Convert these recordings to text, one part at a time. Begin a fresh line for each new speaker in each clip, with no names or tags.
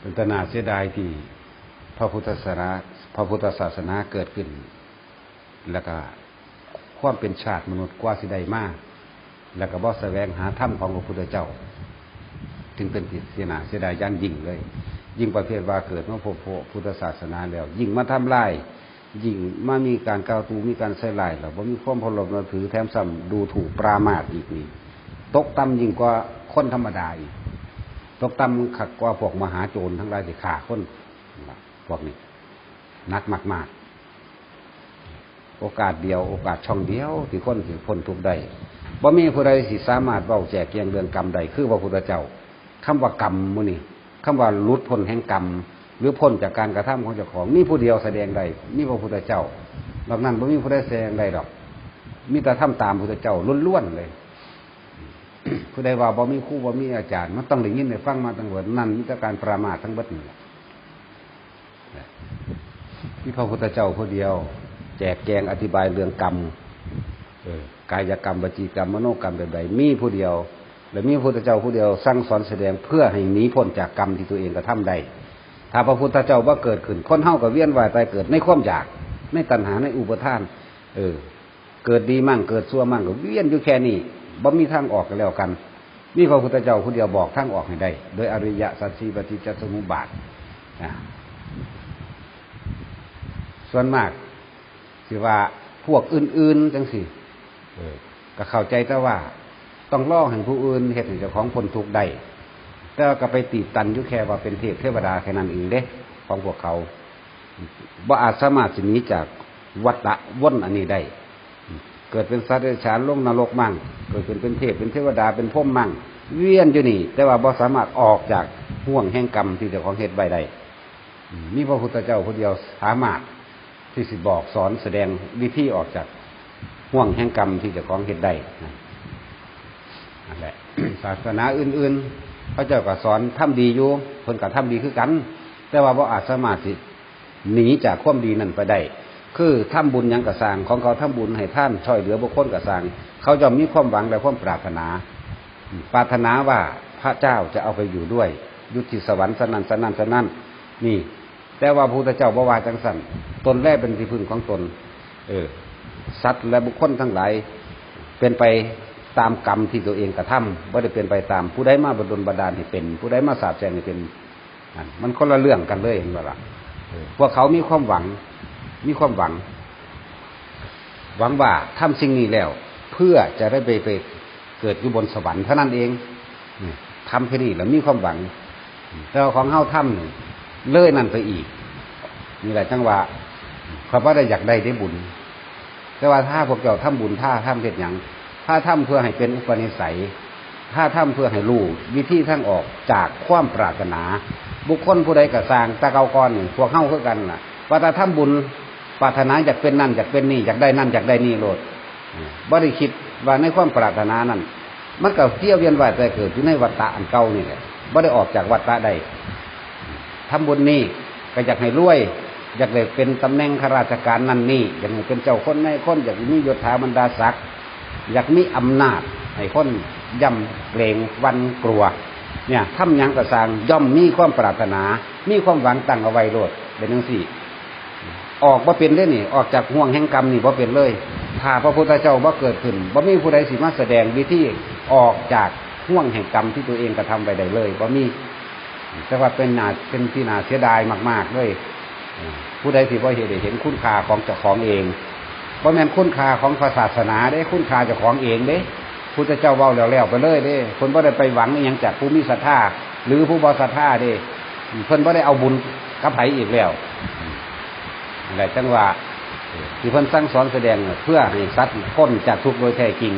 เป็นตนาเสียดายที่พระพุทธศาสนาพระพุทธศาสนาเกิดขึ้น แล้วก็ความเป็นชาติมนุษย์กว่าสิได้มาก แล้วก็บ่แสวงหาธรรมของพระพุทธเจ้า จึงเป็นที่เสียนาเสียดายอยันยิ่งเลย ยิ่งประเภทว่าเกิดมาพบพระพุทธศาสนาแล้ว ยิ่งมาทำลายยิ่งมามีการก้าวตูมีการใส่ลายแล้วบ่มีความพลบนับถือแถมซ้ำดูถูกปรามาสอีกนี่ตกต่ำยิ่งกว่าคนธรรมดาอีก ตกต่ำขักกว่าพวกมหาโจรทั้งหลายที่ฆ่าคนพวกนี้นักมากๆโอกาสเดียวโอกาสช่องเดียวที่คนสิพ้นทุกได้บ่มีผู้ใดสิสามารถเว้าแจกแจงเรื่องกรรมใดคือพระพุทธเจ้าคำว่ากรรมมื้อนี้คำว่าลุดพ้นแห่งกรรม หรือพ้นจากการกระทำของเจ้าของมีผู้เดียวแสดงได้มีพระพุทธเจ้านอกนั้นบ่มีผู้ใดแสดงได้ดอก มีแต่ทำตามพระพุทธเจ้าล้วนๆเลย ผู้ใดว่าบ่มีครูบ่มีอาจารย์ มันต้องได้ยินได้ฟังมาตั้งแต่นั้นมีแต่การประมาททั้งเบิดนี่แหละมีพระพุทธเจ้าผู้เดียว แจกแจงอธิบายเรื่องกรรมกายกรรมวจีกรรมมโนกรรมแบบใดมีผู้เดียว และมีพระพุทธเจ้าผู้เดียวสั่งสอนแสดงเพื่อให้หนีพ้นจากกรรมที่ตัวเองกระทำได้ถ้าพระพุทธเจ้าว่าเกิดขึ้นคนเฮากับเวียนวายตายเกิดในความอยากในตัณหาในอุปทาน เออ เกิดดีมั่งเกิดชั่วมั่งก็เวียนอยู่แค่นี้ บ่มีทางออกกันแล้วกันมีพระพุทธเจ้าผู้เดียวบอกทางออกให้ได้ โดยอริยสัจสีปฏิจจสมุปบาทนะส่วนมากสิว่าพวกอื่น ๆ จังสิก็เข้าใจแต่ว่า ต้องล่อให้ผู้อื่นเหตุให้เจ้าของพ้นทุกได้แต่ก็ไปตีตันยู่แค่ว่าเป็นเทพเทวดาแค่นั้นเองเด้ ของพวกเขาบ่อาจสามารถสินีจากวัฏฏะว่นอันนี้ได้ เกิดเป็นสัตว์เดรัจฉานลงนรกมั่ง เกิดเป็นเป็นเทพเป็นเทวดาเป็นพรหมมั่ง เวียนอยู่นี่ แต่ว่าบ่สามารถออกจากห่วงแห่งกรรมที่เจ้าของเหตุใบได้มีพระพุทธเจ้าผู้เดียวสามารถที่สิบอกสอนแสดงวิธีออกจากห่วงแห่งกรรมที่เจ้าของเหตุได้นะนั่นแหละศาสนาอื่นๆพระเจ้าก็สอนทำดีอยู่เพิ่นก็ทำดีคือกัน แต่ว่าบ่อาจสามารถสิหนีจากความดีนั้นไปได้ คือทำบุญยังกระสางของเขาทำบุญให้ท่านช่วยเหลือบุคคลกระสางเขาจะมีความหวังและความปรารถนา ปรารถนาว่าพระเจ้าจะเอาไปอยู่ด้วย ยุติสวรรค์สนันสนันสนันนี่ แต่ว่าพระพุทธเจ้าบวาจังสันตนแรกเป็นที่พึ่งของตน เออสัตว์และบุคคลทั้งหลายเป็นไปตามกรรมที่ตัวเองกระทำว่าได้เป็นไปตามผู้ใดมาบดลบดาลให้เป็น ผู้ใดมาสาบแช่งให้เป็น มันคนละเรื่องกันเลยเห็นบ่ล่ะพวกเขามีความหวัง มีความหวัง หวังว่าทำสิ่งนี้แล้ว เพื่อจะได้ไปไปเกิดอยู่บนสวรรค์เท่านั้นเองทำแค่นี้แล้วมีความหวังแต่ว่าของเฮาทำเลื่อยนั่นไปอีกนี่แหละจังหว่าเขาว่าได้อยากได้ได้บุญ แต่ว่าถ้าพวกเจ้าทำบุญถ้าทำเพ็ดอย่างถ้าทำเพื่อให้เป็นอุปนิสัยถ้าทำเพื่อให้รู้วิธีทางออกจากความปรารถนา บุคคลผู้ใดกระสางตะเกาก้อนพวกเข้าคือกันล่ะว่าถ้าทำบุญ ปรารถนาอยากเป็นนั่นอยากเป็นนี่อยากได้นั่นอยากได้นี่โลดบ่ได้คิดว่าในความปรารถนานั้นมันก็เที่ยวเวียนว่ายแต่เกิดอยู่ในวัฏฏะอันเก่านี่แหละบ่ได้ออกจากวัฏฏะใดทำบุญนี่ก็อยากให้รวย อยากได้เป็นตำแหน่งข้าราชการนั่นนี่อยากให้เป็นเจ้าคนในคนอยากมียศถาบรรดาศักดิ์อยากมีอำนาจให้คนย่ำเกรงวันกลัว เนี่ยทำยังกระสางย่อมมีความปรารถนา มีความหวังตั้งเอาไว้โลดเป็นทั้งสี่ ออกบ่เป็นเลยนี่ ออกจากห่วงแห่งกรรมนี่บ่เป็นเลย ถ้าพระพุทธเจ้าบ่เกิดขึ้นบ่มีผู้ใดสิมาแสดงวิธีออกจากห่วงแห่งกรรมที่ตัวเองกระทำไปได้เลยบ่มีแต่ว่าเป็นนาเป็นที่นาเสียดายมากๆเลยผู้ใดที่บ่เห็นเห็นคุณค่าของเจ้าของเองบ่แม่นคุณค่าของศาสนาได้คุณค่าเจ้าของเองเด้พุทธเจ้าเว้าแล้วๆไปเลยเด้ คนบ่ได้ไปหวังอหยังจากผู้มีศรัทธาหรือผู้บ่ศรัทธาเด้เพิ่นบ่ได้เอาบุญกับไผอีกแล้ว อะไรจังหว่าที่เพิ่นสั่งสอนแสดงเพื่อให้สัตว์พ้นจากทุกข์โดยแท้จริง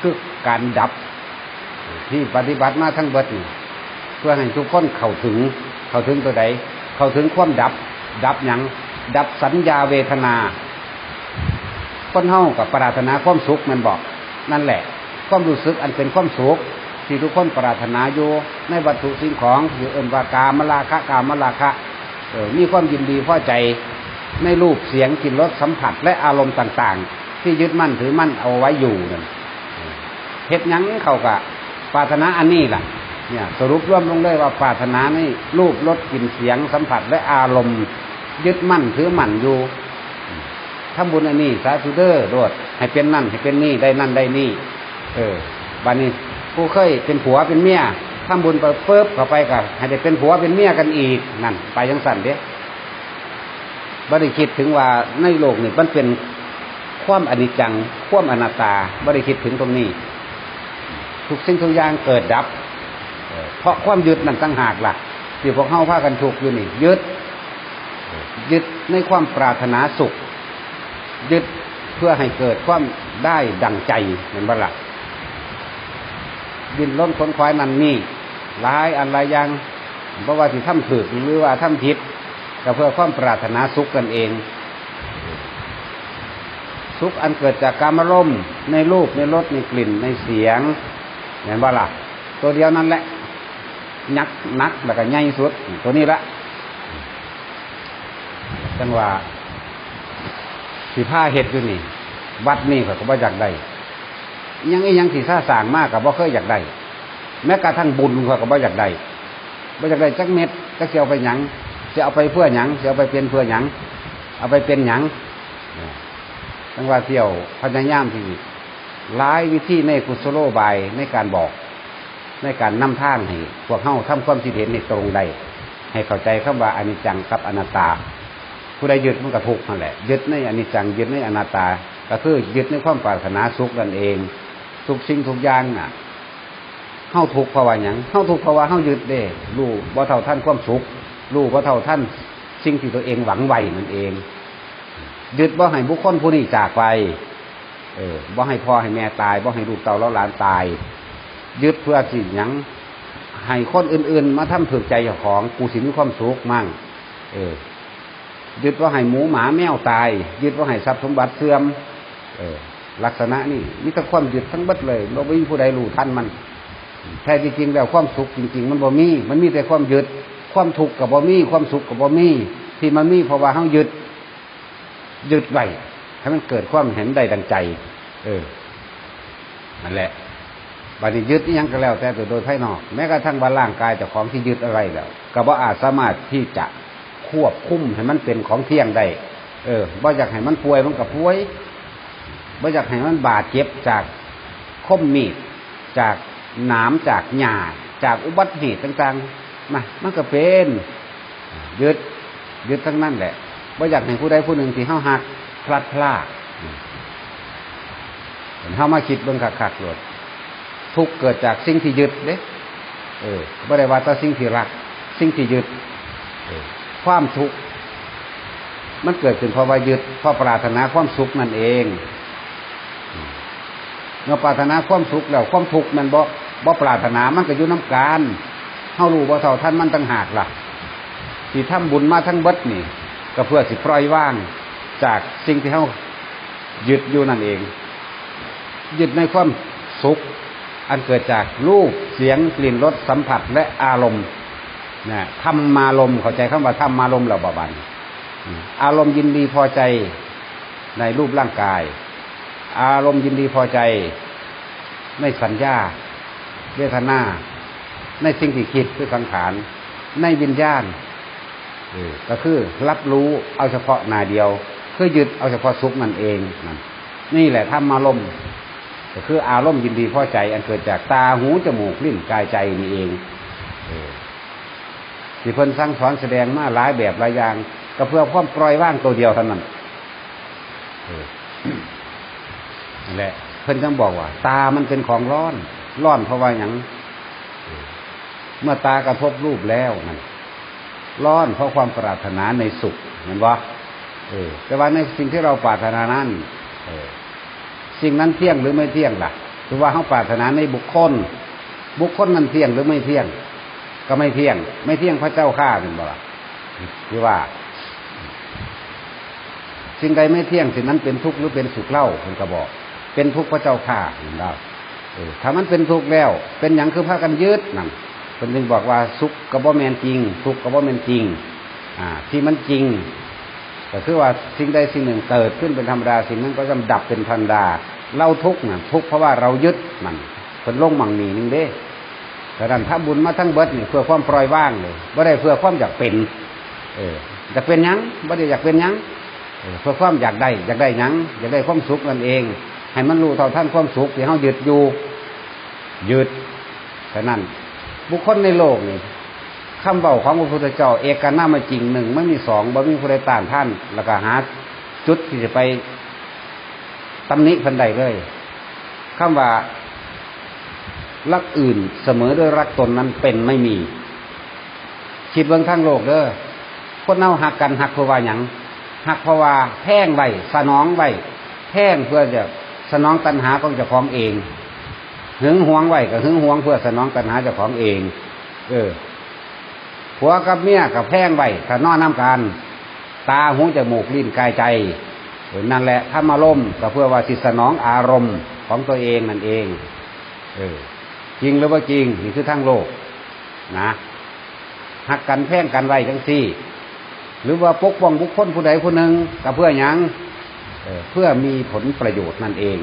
คือการดับที่ปฏิบัติมาทั้งเบิดเพื่อให้ทุกคนเข้าถึง เข้าถึงตัวใดเข้าถึงความดับ ดับยังดับสัญญาเวทนาคนเฮากับปรารถนาความสุขมันบอก นั่นแหละ ความรู้สึกอันเป็นความสุขที่ทุกคนปรารถนาอยู่ในวัตถุสิ่งของหรือเอินว่ากามลาคะกามลาคะออมีความยินดีพอใจ ในรูปเสียงกลิ่นรสสัมผัสและอารมณ์ต่าง ๆ ที่ยึดมั่นถือมั่นเอาไว้อยู่นั่นเฮ็ดยังเขากะปรารถนาอันนี้ล่ะ เนี่ย สรุปรวมลงได้ว่าปรารถนานี่รูปรสกลิ่นเสียงสัมผัสและอารมณ์ ยึดมั่นถือมั่นอยู่ทำบุญอันนี้สาธุเด้อโดดให้เป็นนั่นให้เป็นนี่ได้นั่นได้นี่ เออบัดนี้ผู้เคยเป็นผัวเป็นเมียทำบุญไปเปิ๊บเข้าไปก็ให้ได้เป็นผัวเป็นเมียกันอีกนั่น ไปยังสั่นเด้ บ่ได้คิดถึงว่าในโลกนี่มันเป็นความอนิจจังความอนัตตาบ่ได้คิดถึงตรงนี้ ทุกสิ่งทุกอย่างเกิดดับ เพราะความยึดนั่นตั้งหากล่ะที่พวกเข้าพากันถูกอยู่นี่ยึดยึดในความปรารถนาสุข ยึดเพื่อให้เกิดความได้ดังใจเห็นบ้ล่ะดินล้นค้นควายนั่นนี่หลายอันหลายอย่างเพราะว่าที่ทำถูกหรือว่าทำผิด ก็เพื่อความปรารถนาสุขกันเอง สุขอันเกิดจากการมารมณ์ในรูปในรสในกลิ่นในเสียงเห็นว่าล่ะ ตัวเดียวนั่นแหละยักนักแล้วก็ใหญ่สุด ตัวนี้ละจังว่าสีผ้าเห็ดอยู่นี่ วัดนี่เขาก็บ่อยากได้ยังไงยังสีซ่าสางมากกับบ่เคยอยากได้แม้กระทั่งบุญเขาก็บ่อยากได้บ่อยากได้จักเม็ดจักเสียเอาไปยัง จะเอาไปเพื่อหยังจะเอาไปเป็นเพื่อหยังเอาไปเป็นหยังจังว่าเที่ยวพญายามที่หลายวิธีในกุศโลบายในการบอกในการนำทางให้พวกเฮาทำความคิดเห็นในตรงใดให้เข้าใจคำว่าอนิจจังกับอนัตตา ผู้ใดยึดมันก็ทุกข์นั่นแหละยึดในอนิจจังยึดในอนัตตา ก็คือยึดในความปรารถนาสุขนั่นเองทุกสิ่งทุกอย่างน่ะเฮาทุกข์เพราะว่าหยังเฮาทุกข์เพราว่าเฮายึดเด้รู้บ่เท่าท่านความสุข รู้บ่เท่าท่านสิ่งที่ตัวเองหวังไว้นั่นเองยึดบ่ให้บุคคลผู้นี้จากไป เออบ่ให้พ่อให้แม่ตายบ่ให้ลูกเต่าแล้วหลานตาย ยึดเพื่อสิหยังให้คนอื่น ๆ มาทำถูกใจของกูสิมีความสุขมั่ง เออ ยึดว่าให้หมูหมาแมวตาย ยึดว่าให้ทรัพย์สมบัติเสื่อม เออ ลักษณะนี่มีแต่ความยึดทั้งบัดเลยเราไม่มีผู้ใดรู้ทันมันแท้จริงแล้วความสุขจริง ๆ มันบ่มี มันมีแต่ความยึด ความทุกข์กับบ่มีความสุขกับบ่มีที่มันมีเพราะว่าเฮายึดยึดไว้ให้มันเกิดความเห็นใดดังใจ เออนั่นแหละบัดนี้ยึดยังก็แล้วแต่โดยภายนอก แม้กระทั่งว่าร่างกายจ้าของที่ยึดอะไรแล้วก็บ่อาจสามารถที่จะควบคุมให้มันเป็นของเที่ยงได้ เออบ่อยากให้มันป่วยมันก็ป่วยบ่อยากให้มันบาดเจ็บจากคมมีดจากหนามจากหญ้าจากอุบัติเหตุต่าง ๆ มามันก็เป็นยึดยึดทั้งนั้นแหละบ่าอยากให้ผู้ใดผู้หนึ่งที่เฮาหักพลัดพรากเห็นเฮามาคิดเบิ่งคักๆโลดทุกเกิดจากสิ่งที่ยึดเด้เออบ่ได้ว่าต่สิ่งที่รัก สิ่งที่ยึดความทุกข์มันเกิดขึ้นเพราะว่ายึดเพราะปรารถนาความสุขนั่นเองเมื่อปรารถนาความสุขแล้วความทุกข์มันบ่บ่ปรารถนามันก็อยู่น้ำการารู้บ่เท่าท่านมันตั้งหากล่ะที่ทำบุญมาทั้งเบิดนี่ ก็เพื่อสิปล่อยว่างจากสิ่งที่เฮายึดอยู่นั่นเอง ยึดในความสุข อันเกิดจากรูปเสียงกลิ่นรสสัมผัสและอารมณ์นะธรรมารมเข้าใจคำว่าธรรมารมเราบาบันอารมณ์ยินดีพอใจในรูปร่างกาย อารมณ์ยินดีพอใจในสัญญาเวทนา ในสิ่งที่คิดคือสังขารในวิญญาณก็คือรับรู้เอาเฉพาะนาเดียว คือยึดเอาเฉพาะสุขนั่นเองนั่นนี่แหละธรรมารมณ์ก็คืออารมณ์ยินดีพอใจ อันเกิดจากตาหูจมูกลิ้นกายใจนี่เองที่เพิ่นสั่งสอนแสดงมาหลายแบบหลายอย่าง ก็เพื่อความปล่อยว่างตัวเดียวเท่านั้นนั่นแหละเพิ่นจังบอกว่า ตามันเป็นของร้อน ร้อนเพราะว่าอย่าง เมื่อตากระทบรูปแล้วนั่นร้อนเพราะความปรารถนาในสุขเห็นว่าเออ แต่ว่าในสิ่งที่เราปรารถนานั้นเออ สิ่งนั้นเที่ยงหรือไม่เที่ยงล่ะคือว่าเขาปรารถนาในบุคคล บุคคลนั้นเที่ยงหรือไม่เที่ยง ก็ไม่เที่ยง ไม่เที่ยงพระเจ้าข้าเป็นบ่ล่ะคือว่า สิ่งใดไม่เที่ยงสิ่งนั้นเป็นทุกข์หรือเป็นสุขเล่าคุณก็บอก เป็นทุกข์พระเจ้าข้าเห็นเราถ้ามันเป็นทุกข์แล้ว เป็นอย่างคือพากันยึดนั่น คนจึงบอกว่าสุขกับบ่แมนจริง ทุกข์กับบ่แมนจริง อ่า ที่มันจริงก็คือว่าสิ่งใดสิ่งหนึ่งเกิดขึ้นเป็นธรรมดาสิ่งนั้นก็จะดับเป็นธรรมดาเราทุกข์นะทุกข์เพราะว่าเรายึดมันเป็นล่งมังมีนึงเด้แต่นั้นถ้าบุญมาทั้งเบิดนี่เพื่อความปล่อยว่างเลยไม่ได้เพื่อความอยากเป็น เอออยากเป็นยังไม่ได้อยากเป็นยังเพื่อความอยากได้ อยากได้ยังอยากได้ความสุขนั่นเอง ให้มันรู้เท่าท่านความสุขที่เขายึดอยู่ยึดแต่นั้น บุคคลในโลกนี่คำเบาของพระพุทธเจ้า เอกนามาจริงหนึ่งไม่มีสองบ่มีผู้ใดต้านท่าน แล้วก็หาจุดที่จะไปตำหนิพันใดเลยคำว่ารักอื่นเสมอด้วยรักตนนั้นเป็นไม่มี คิดเบื้องทั้งโลกเด้อคนเน่าหักกันหักเพราะว่าหยังหักเพราะว่าแพ่งไว้สนองไว้แพ่งเพื่อจะสนองตัณหาของเจ้าของเอง หึงหวงไว้ก็หึงหวงเพื่อสนองตัณหาเจ้าของเอง เออผัวกับเมียกับแพ่งไว้ถ้านอนน้ำกันตาหูจมูกลิ้นกายใจนั่นแหละถ้ามาล่มก็เพื่อว่าสิสนองอารมณ์ของตัวเองนั่นเอง เออ จริงหรือว่าจริงนี่คือทั้งโลก นะหักกันแพ่งกันไว้จังซี่ หรือว่าปกป้องบุคคลผู้ใดผู้หนึ่งก็เพื่อหยังเออเพื่อมีผลประโยชน์นั่นเอง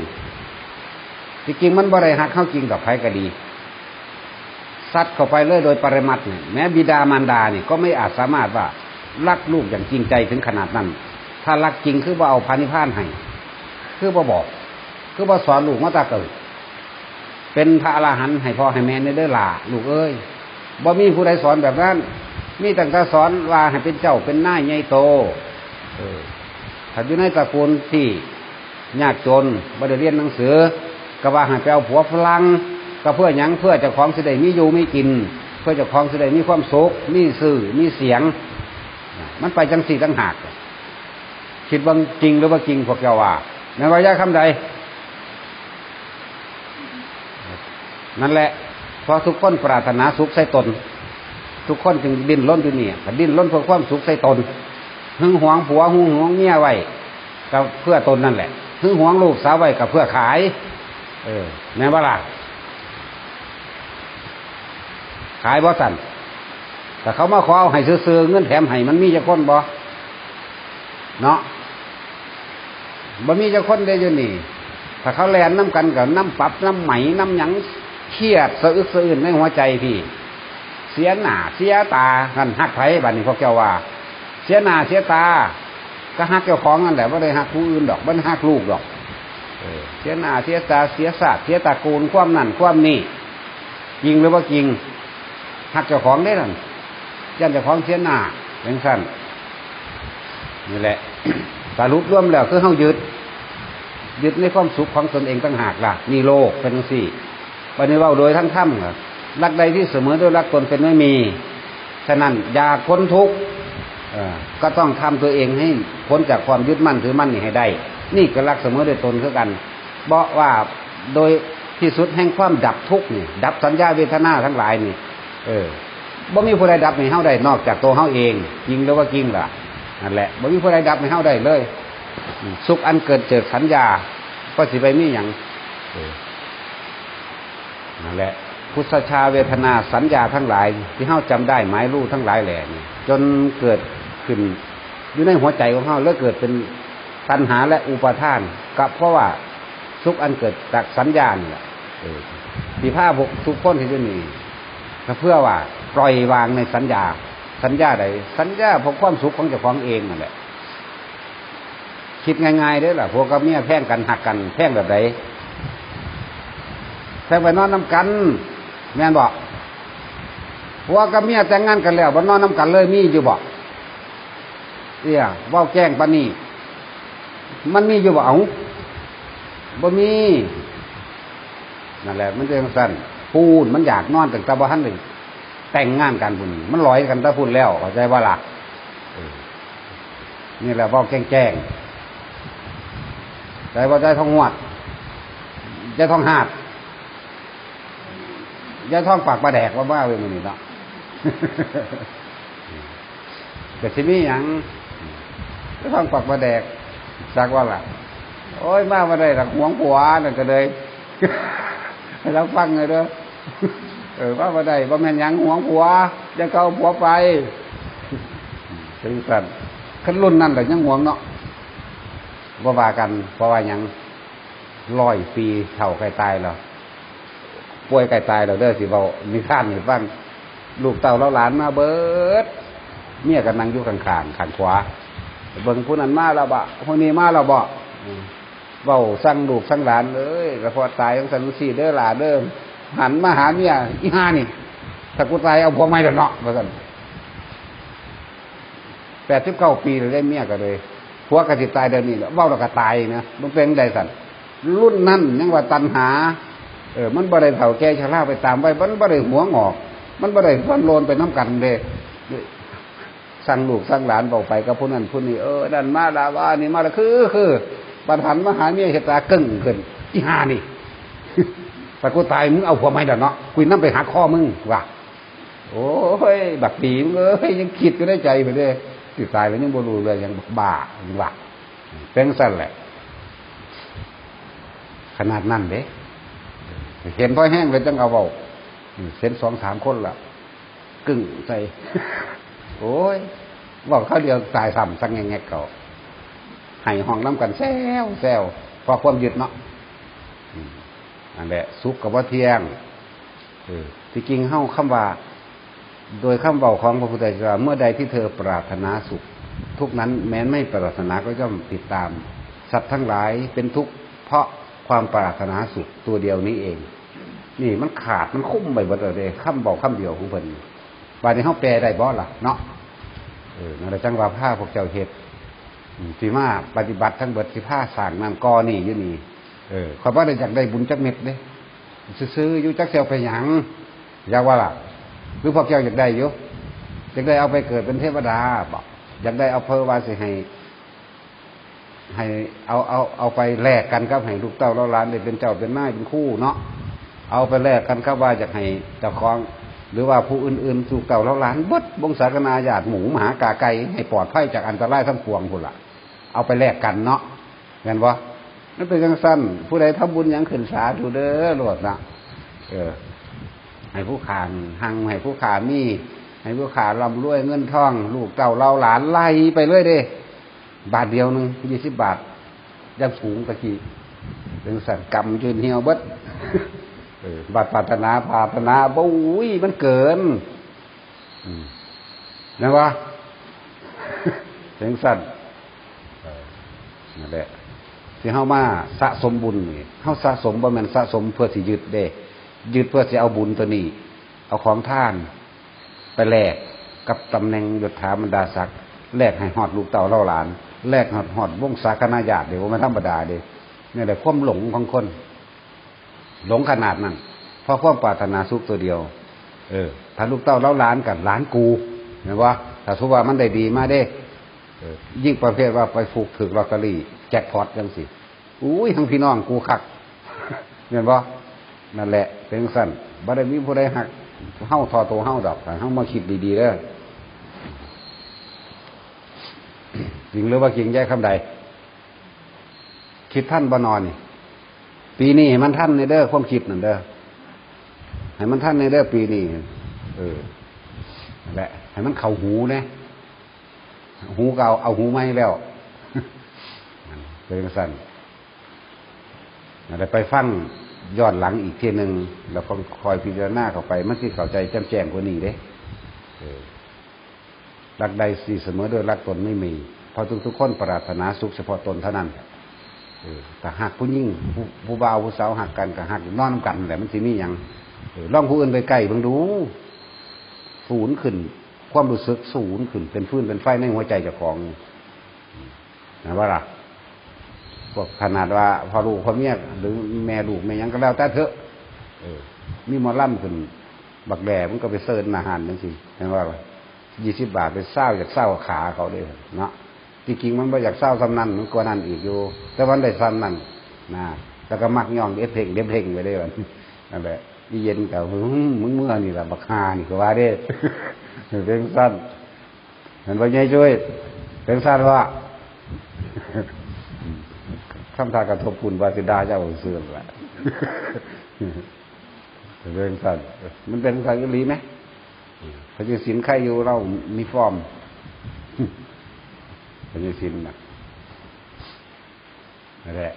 จริงมันบ่ได้หักเข้าจริงกับใครก็ดีซัดเข้าไปเลยโดยปริมัติเนี่ยแม้บิดามารดาเนี่ยก็ไม่อาจสามารถว่ารักลูกอย่างจริงใจถึงขนาดนั้น ถ้ารักจริงคือว่าเอาพานิพานให้คือว่าบอก คือว่าสอนลูกมาตาเกิดเป็นพระอรหันต์ให้พ่อให้แม่ในเด้อหล่าลูกเอ้ยบ่มีผู้ใดสอนแบบนั้น มีแต่จะสอนว่าให้เป็นเจ้าเป็นนายใหญ่โตถ้าอยู่ในตระกูลที่ยากจนบ่ได้เรียนหนังสือ ก็ว่าให้ไปเอาผัวฝรั่งก็เพื่อหยังเพื่อเจ้าของสิได้มีอยู่มีกิน เพื่อเจ้าของสิได้มีความสุขมีสื่อมีเสียง มันไปจังสี่ตั้งหากคิดว่าจริงหรือว่าจริงพวกเจ้าว่าในวายะคำใดนั่นแหละเพราะทุกคนปรารถนาสุขใส่ตน ทุกคนจึงดิ้นล้นอยู่เนี่ยดิ้นล้นเพื่อความสุขใส่ตนหึงหวงผัวหึงหวงเมียไว้ก็เพื่อตนนั่นแหละหึงหวงลูกสาวไว้ก็เพื่อขาย เออแม่นบ่ล่ะขายบ่สันแต่เขามาขอเอาให้ซื้อเงินแถมให้มันมีจะคนบ่เนาะบ่มีจะคนได้อยู่นี่ ถ้าเขาแลนน้ำกันกับน้ำปรับน้ำไหมน้ำหยังเครียดสะอึกสะอื้นในหัวใจพี่ เสียหน้าเสียตาหันหักไผบัดนี้พวกเจ้าว่า เสียหน้าเสียตา ก็หักเจ้าของนั่นแหละว่าได้หักผู้อื่นดอกไม่ได้หักลูกดอก เสียหน้าเสียตาเสียศาสตร์เสียตระกูลความนั่นความนี่จริงหรือว่าจริงหักเจ้าของได้นั่นยันเจ้าของเสียหน้าเป็นสั้นนี่แหละสรุปร่วมแล้วคือเฮายึด ยึดในความสุขของตนเองตั้งหากล่ะนี่โลกเป็นสี่ปฏิว่าโดยทั้งถ้ำรักใดที่เสมอด้วยรักตนเป็นไม่มีฉะนั้นอยากพ้นทุกข์ก็ต้องทำตัวเองให้พ้นจากความยึดมั่นถือมั่นนี่ให้ได้ นี่ก็รักเสมอด้วยตนคือกันเพราะว่าโดยที่สุดแห่งความดับทุกข์นี่ ดับสัญญาเวทนาทั้งหลายนี่ เออบ่มีผู้ใดดับในเฮาได้นอกจากตัวเฮาเองจริงหรือว่าจริงล่ะนั่นแหละบ่มีผู้ใดดับในเฮาได้เลย สุขอันเกิดเจิดสัญญา ก็สิไปมีอย่างนั่นแหละ พุทธชาเวทนาสัญญาทั้งหลาย ที่เฮาจำได้หมายรู้ทั้งหลายแหล่นี่จนเกิดขึ้นอยู่ในหัวใจของเฮาแล้วเกิดเป็น ตัณหาและอุปทานก็เพราะว่าสุขอันเกิดจากสัญญานี่แหละที่ผ้าพกทุกคนที่จะมีก็เพื่อว่าปล่อยวางในสัญญา สัญญาใดสัญญาเพราะความสุขของเจ้าของเองนั่นแหละคิดง่ายๆได้หรอพวกกับเมียแพ่งกันหักกันแพ่งแบบไหนแพ่งไปนอนน้ากัน แม่นบอกพวกกับเมียแต่งงานกันแล้วบนนอนน้ากันเลยมีอยู่บอกเอี่ยว่าแจ้งปานนี่ มันมีอยู่บอกเอาบ่มีนั่นแหละ มันเรื่องสั้นพูนมันอยากนอนแต่ตาบ้านหนึ่งแต่งงานกันบุญมันลอยกันตาพูนแล้วเข้าใจว่าลักนี่แหละว่าแจ้งแจ้งใจว่าใจทองหวดใจทองหาดใจทองปากปลาแดกว่าบ้าเว้ยมันนี่เนาะแต่ที่นี่ยังใจทองปากปลาแดก จากว่าล่ะ โอ้ยมามาได้หลักหวงผัวนั่นก็เลยให้เราฟังเลยเด้อเออว่ามาได้ว่าแม่นยังหวงผัวจะเกาผัวไปถึงสั่นขึ้นรุ่นนั่นแต่ยังหวงเนาะว่าว่ากันเพราะว่ายังร้อยปีเท่าใครตายแล้วป่วยไก่ตายเราเด้อสิเบามีข้านให้ฟังลูกเต่าเราหลานมาเบิด เมียกันนั่งอยู่ข้างๆข้างขวา เบิ่งผู้นั้นมาแล้วบ่ผู้นี้มาแล้วบ่อืมเว้าสั่งลูกสั่งหลานเอ้ยกระพอตายของสันนุสีเด้อหลาเด้อหันมาหาเมียอีห่านี่ถ้ากูตายเอาผัวไม่แล้วเนาะว่าซั่นแปดสิบเก้าปีเลยได้เมียก็เลยผัวก็สิตายเดี๋ยวนี้แล้วเว้าแล้วก็ตายนะมันเป็นไดสันรุ่นนั้นยังว่าตันหา เออ มันบ่ได้เฒ่าแก่ชราไปตามไว้มันบ่ได้หัวงอก มันบ่ได้ฟันโลนไปน้ำกันเด้ สั่งลูกสั่งหลานบอกไปกับผู้นั้นผู้นี้เออดันมาลาว่านี่มาละคือ คือบันหันมาหาเมียเฮตากึ่งขึ้นอีหานี่แต่กูตายมึงเอาผัวไม่ด้อเนาะคุยน้ำไปหาข้อมึงว่ะโอ้ยบักตีมึงเอ้ยยังคิดก็ได้ใจไปเลยติดตายแล้วยังบรูเลยยังบ้ายังว่าเป็นสั้นแหละ ขนาดนั้นเด้เห็นพ่อแห้งเลยจังเอาเบาเส้นสองสามคนละกึ่งใส่ โอ้ยบอกเขาเดียวตายซ้ำสังแงกเก่าให้ห้องน้ำกันแซวแซวพอความยึดเนาะอันแหละสุขกับว่าเที่ยงออที่จริงเข้าคำว่า โดยคำเบาของพระพุทธเจ้าเมื่อใดที่เธอปรารถนาสุข ทุกนั้นแม้นไม่ปรารถนาก็ย่อมติดตาม สัตว์ทั้งหลายเป็นทุกข์เพราะความปรารถนาสุขตัวเดียวนี้เอง นี่มันขาดมันคุ้มไปหมดเลยคำเบาคำเดียวของเพิ่น บาดนี้เขาแปลได้บ่ล่ะ เนาะเออนั่นแหละจังว่าผ้าพวกเจ้าเฮ็ดอืมสิมาปฏิบัติทั้งเบิดสิผ้าสางนั่นกอนี่อยู่นี่ เออขอยว่าได้อยากได้บุญจักเม็ดเด้ซื้อๆอยู่จักเซลไปหยังอยากว่าล่ะ หรือพวกเจ้าอยากได้อยู่อยากได้เอาไปเกิดเป็นเทวดาบอกอยากได้เอาเพอว่าสิให้ให้เอาเอาเอาไปแลกกันครับให้ลูกเต้าเราหลานได้เป็นเจ้าเป็นนายเป็นคู่เนาะเอาไปแลกกันครับว่าอยากให้เจ้าของ หรือว่าผู้อื่นๆ สู่เต่าเราหลานบดบงสากนาญาติหมูหมากาไก่ให้ปลอดภัยจากอันตรายทั้งปวงพุ่นละเอาไปแลกกันเนาะเห็นบ่นั่นเป็นจังสั้นผู้ใดทำบุญยังขึ้นสาธุเด้อโลดนะเออ ให้ผู้ขานหังให้ผู้ขามีให้ผู้ขาร่ำรวยเงินทอง ลูกเต่าเราหลานไล่ไปเรื่อยเด้บาทเดียวหนึ่งยี่สิบบาทยังสูงตะกี้เป็นสัตว์กรรมจนเหี่ยวเบิด บาทปรารถนาปารถนาบุ้ยมันเกินนะวะเสียงสั่นนั่นแหละที่เฮามาสะสมบุญนี่เฮาสะสมบ่ม่นสะสมเพื่อสิยึดเด้ยึดเพื่อสิเอาบุญตัวนี้ เอาของท่าน ไปแลกกับตำแหน่งยศถาบรรดาศักดิ์แลกให้หอดลูกเต่าเล่าหลาน แลกหอดหอดวงศาคณาญาติเดี๋ยวมันธรรมดาเด้นี่แหละความหลงของคน หลงขนาดนั้นเพราะความปรารถนาสุขตัวเดียว เออ ถ้าลูกเต้าเล่าล้านกับล้านกูเห็นว่าถ้าสุว่ามันได้ดีมาเด้เออยิ่งประเภทว่าไปฟูกถือลอตเตอรี่แจ็คพอตจังสิอุ้ยทั้งพี่น้องกูคักเห็นว่านั่นแหละเป็นสั้นบ่ได้มีผู้ใดหักเฮ้าทอตัวเฮ้าดอกแต่เฮ้ามาคิดดีๆเด้อจริงหรือว่าจริงแยกคำใด คิดท่านบ่นอนนี่ ปีนี้ให้มันท่านในเด้อความคิดนั่นเด้อให้มันท่านในเด้อปีนี้เออแหละให้มันเข่าหูนะหูเก่าเอาหูไม่แล้วเป็นสั้นอะไรไปฟังย้อนหลังอีกทีหนึ่งแล้วก็คอยพิจารณาเข้าไป มันที่เข้าใจแจ่มแจ้งกว่านี้เด้รักใดสีเสมอโดยรักตนไม่มี เพราะทุกๆคนปรารถนาสุขเฉพาะตนเท่านั้น แต่หักผู้ยิ่งผู้บ่าวผู้สาวหักกันกับหักนอนกันแหละมันสิมีอย่างเออลองผู้อื่นไปใกล้บิ่งดูศูนย์ขึ้น ความรู้สึกศูนย์ขึ้น เป็นฟื้นเป็นไฟในหัวใจเจ้าของนะว่าล่ะพวกขนาดว่า พอลูกพอเมียหรือแม่ลูกแม่ยังก็แล้วแต่เถอะมีมอล่ำขึ้น บักแด่มันก็ไปเสิร์นอาหารนั่นสิเห็นว่ายี่สิบบาทไปเศร้าจากเศร้าขาเขาเด้อเนาะ จริงๆมันไม่อยากเศร้าซ้ำนั่นมันกว่านั้นอีกอยู่ แต่วันได้ซ้ำนั่นนะแล้วก็มักย่องเด็ดเพ่งเด็ดเพ่งไปได้วันนั่นแหละอีเย็นกับมึงมึงเมื่อนี่แหละบักฮานี่ก็ว่าเด้เป็นสั้นเห็นว่าไงช่วยเป็นสั้นว่าคำทากระทบคุณวาสิดาเจ้าเสื่อมละเป็นสั้นมันเป็นสั้นอีหลีไหมพระเจ้าสินใครอยู่เรามีฟอร์ม ป็นยังสินนะนั่นแหละ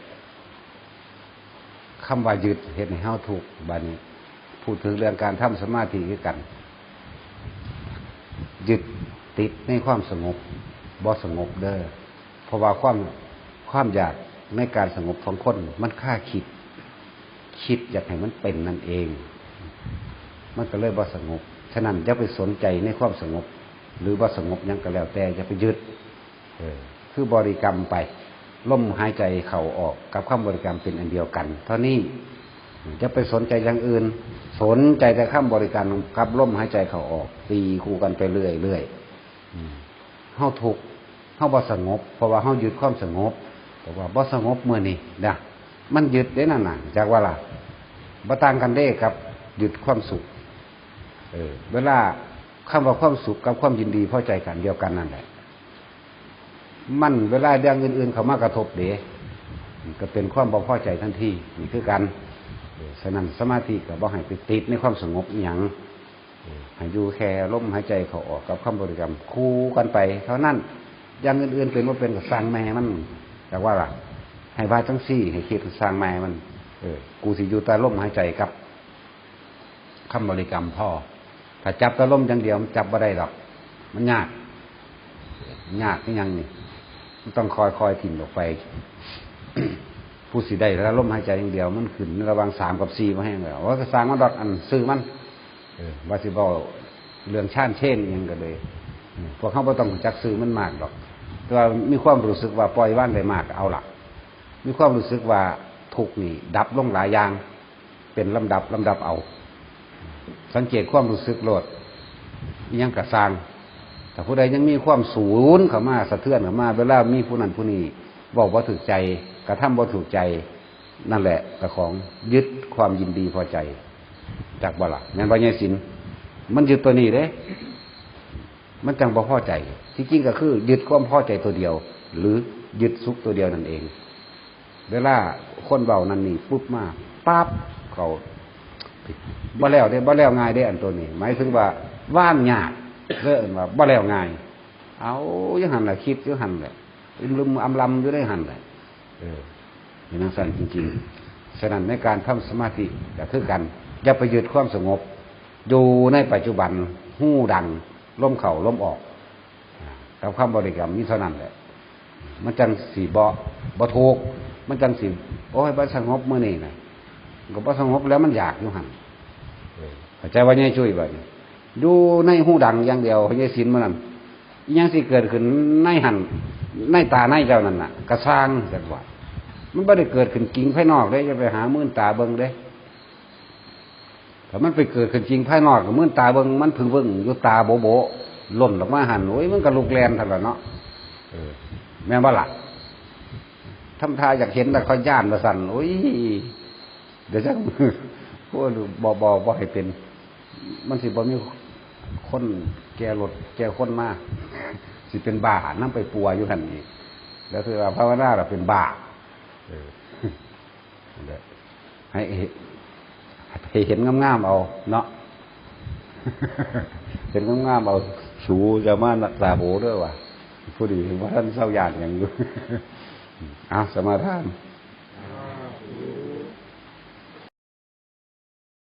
คำว่ายึดเห็นให้เฮาถูกบานี้พูดถึงเรื่องการทำสมาธิกันยึดติดในความสงบบ่สงบเด้อเพราะว่าความความอยากในการสงบของคนมันค่าคิด คิดอยากให้มันเป็นนั่นเอง มันก็เลยบ่สงบฉะนั้นอย่าไปสนใจในความสงบ หรือบ่สงบยังก็แล้วแต่อย่าไปยึด คือบริกรรมไปลมหายใจเข่าออกกับคำบริกรรมเป็นอันเดียวกัน เท่านี้จะไปสนใจอย่างอื่น สนใจแต่คำบริกรรมกับลมหายใจเข่าออกตีคู่กันไปเรื่อยเรื่อยอืมเฮาทุกข์เฮาบ่สงบ เพราะว่าเฮายึดความสงบเพราะว่าบ่สงบเมื่อนี้นะมันยึดได้นั่นน่ะจากว่าล่ะบ่ต่างกันเด้ครับยึดความสุข เออ เวลาคำว่าความสุขกับความยินดีพอใจกันเดียวกันนั่นแหละ มันเวลาเรื่องอื่นๆ เขามากระทบเดะก็เป็นความบ่พอใจทันทีนี่คือกันเออฉะนั้นสมาธิก็บ่ให้ไปติดในความสงบอย่างห้อยู่แค่ลมหายใจเขาออกกับคำบริกรรมคู่กันไป เท่านั้นอย่างอื่นๆเป็นว่าเป็นกับสร้างแม่มันแต่ว่าล่ะให้ว่าจังซี่ ให้คิดสร้างแม่มันเออกูสิอยู่แต่ลมหายใจกับคำบริกรรมพ่อถ้าจับแต่ลมอย่างเดียวมันจับไม่ได้หรอกมันยาก ยากที่ยังนี่ ต้องคอยคอยถิ่นออกไป ผู้สิได้แล้วลมหายใจอย่างเดียว มันขึ้นระวังสามกับสี่มาให้แล้วว่าก็สร้างมันดอกอันซื้อมันว่าสิบอกเรื่องชาติเช่นยังก็เลยเออพวกเขาไม่ต้องจักซื้อมันมากหรอก แต่ว่ามีความรู้สึกว่าปล่อยว่านได้มากเอาละมีความรู้สึกว่าทุกนี่ ดับลงหลายอย่าง เป็นลำดับลำดับเอา สังเกตความรู้สึกโลดอิหยังกระสาง แต่ผู้ใดยังมีความศูนย์เข้ามาสะเทือนเข้ามาเวลามีผู้นั้นผู้นี้บอกว่าถูกใจกระทำว่ถูกใจนั่นแหละกระของยึดความยินดีพอใจ จากบ่ละแม่นบ่ยายสินมันยึดตัวนี้เด้ มันจังบ่พอใจ ที่จริงก็คือ ยึดความพอใจตัวเดียว หรือยึดสุขตัวเดียวนั่นเอง เวลาคนเบานั่นนี่ปุ๊บมาปั๊บเขาบ่แล้วได้บ่แล้วง่ายได้อันตัวนี้ หมายถึงว่าว่านยาก เรื่อว่าบ่แล้วง่าย เอายังหันแหละคิดยังหันแหละลืมอำลำอยู่ได้หันแหละเอออย่งนั้นสั่นจริงๆฉะนั้นในการทำสมาธิก็คือกัน อย่าไปยึดความสงบ อยู่ในปัจจุบันหู้ดังล้มเข่าล้มออกกับความบริกรรมนี้เท่านั้นแหละ มันจังสีบ่บ่ถูกมันจังสีโอ้ยบ่สงบเมื่อนี่นะก็บ่สงบแล้วมันอยากอยู่หันเข้าใจว่าเนี่ยช่วยบ่เนี่ย อยู่ในหูดังอย่างเดียวพญสินมันนั่นยังสิเกิดขึ้นในหันในตาในเจ้านั่นน่ะ กระสร้างจังหวะมันไม่ได้เกิดขึ้นจริงภายนอกเลยจะไปหามื่นตาเบิ่งเด้ถ้ามันไปเกิดขึ้นจริงภายนอกมื่นตาเบิ่งมันพึงเบิ่งอยู่ตาโบโบหล่นออกมาหันโอ้ยมันก็ลุกแลนทันละเนาะแม่นว่าล่ะทำท่าอยากเห็นแต่เขาย่านมาสั่นโอ้ยเดี๋ยวจะพวกบอบอบอให้เป็น มันสิบ่มี คนแก่รถแก่คนมากสิเป็นบ้านั่งไปปัวอยู่หันนี้แล้วคือว่าภาวนาเราเป็นบาเออให้เห็นให้เห็นงามๆเอา เนาะเห็นงามๆเอาสูจะมาหนักตาโบด้วยว่ะผู้ดีว่าท่านเศร้าหยาดอย่างอยู่เอาสมาทาน